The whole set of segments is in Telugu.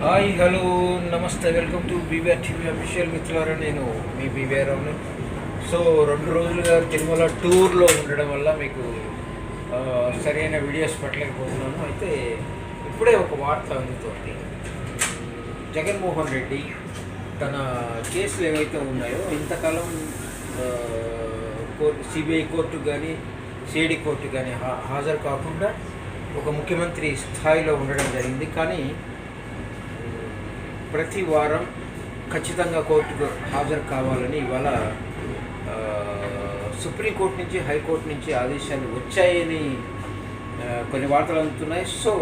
హాయ్ హలో నమస్తే welcome to BBR TV official మిత్రులారా నేను మీ బీబీఆర్ అవును సో రెండు రోజులుగా తిరుమల టూర్లో ఉండడం వల్ల మీకు సరైన వీడియోస్ పెట్టలేకపోతున్నాను. అయితే ఇప్పుడే ఒక వార్త అందుతోంది. జగన్మోహన్ రెడ్డి తన కేసులు ఏవైతే ఉన్నాయో ఇంతకాలం కోర్టు సిబిఐ కోర్టు కానీ సిఐడి కోర్టు కానీ హా- హాజరు కాకుండా ఒక ముఖ్యమంత్రి స్థాయిలో ఉండడం జరిగింది. కానీ ప్రతి వారం ఖచ్చితంగా కోర్టుకు హాజరు కావాలని ఇవాళ సుప్రీంకోర్టు నుంచి హైకోర్టు నుంచి ఆదేశాలు వచ్చాయని కొన్ని వార్తలు అందుతున్నాయి. సో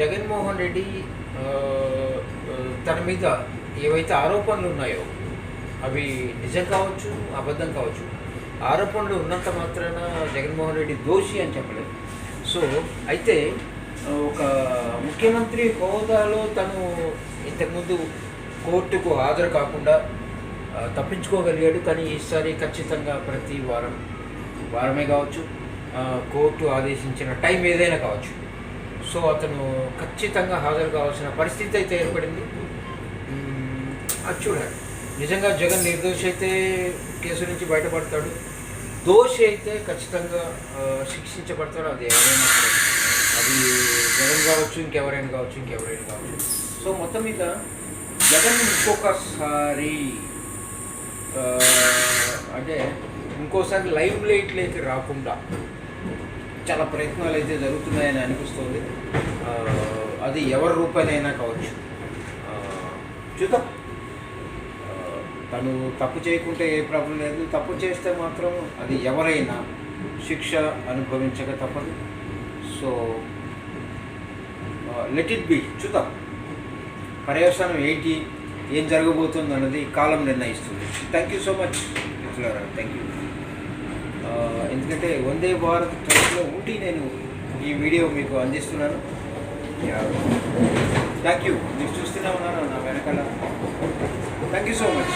జగన్మోహన్ రెడ్డి తన మీద ఏవైతే ఆరోపణలు ఉన్నాయో అవి నిజం కావచ్చు అబద్ధం కావచ్చు ఆరోపణలు ఉన్నంత మాత్రాన జగన్మోహన్ రెడ్డి దోషి అని చెప్పలేదు సో అయితే ఒక ముఖ్యమంత్రి హోదాలో తను ఇంతకుముందు కోర్టుకు హాజరు కాకుండా తప్పించుకోగలిగాడు. కానీ ఈసారి ఖచ్చితంగా ప్రతి వారం వారమే కావచ్చు కోర్టు ఆదేశించిన టైం ఏదైనా కావచ్చు. సో అతను ఖచ్చితంగా హాజరు కావాల్సిన పరిస్థితి అయితే ఏర్పడింది. అది చూడాలి. నిజంగా జగన్ నిర్దోషి అయితే కేసు నుంచి బయటపడతాడు. దోషి అయితే ఖచ్చితంగా శిక్షించబడతాడు. అది ఎవరైనా అది జగన్ కావచ్చు ఇంకెవరైనా కావచ్చు ఇంకెవరైనా కావచ్చు. సో మొత్తం మీద జగన్ ఇంకొకసారి అంటే ఇంకోసారి లైవ్ లైట్లోకి రాకుండా చాలా ప్రయత్నాలు అయితే జరుగుతున్నాయని అనిపిస్తుంది. అది ఎవరి రూపాయలైనా కావచ్చు. చూద్దాం. తను తప్పు చేయకుంటే ఏ ప్రాబ్లం లేదు. తప్పు చేస్తే మాత్రం అది ఎవరైనా శిక్ష అనుభవించక తప్పదు. సో లెట్ ఇట్ బి చూద్దాం. పర్యవసానం ఏంటి? ఏం జరగబోతుంది అన్నది కాలం నిర్ణయిస్తుంది. థ్యాంక్ యూ సో మచ్ మిత్రులారా. థ్యాంక్ యూ ఎందుకంటే వందే భారత్ ట్రైన్లో ఉండి నేను ఈ వీడియో మీకు అందిస్తున్నాను. థ్యాంక్ యూ మీరు చూస్తూనే ఉన్నాను నా వెనకాల. Thank you so much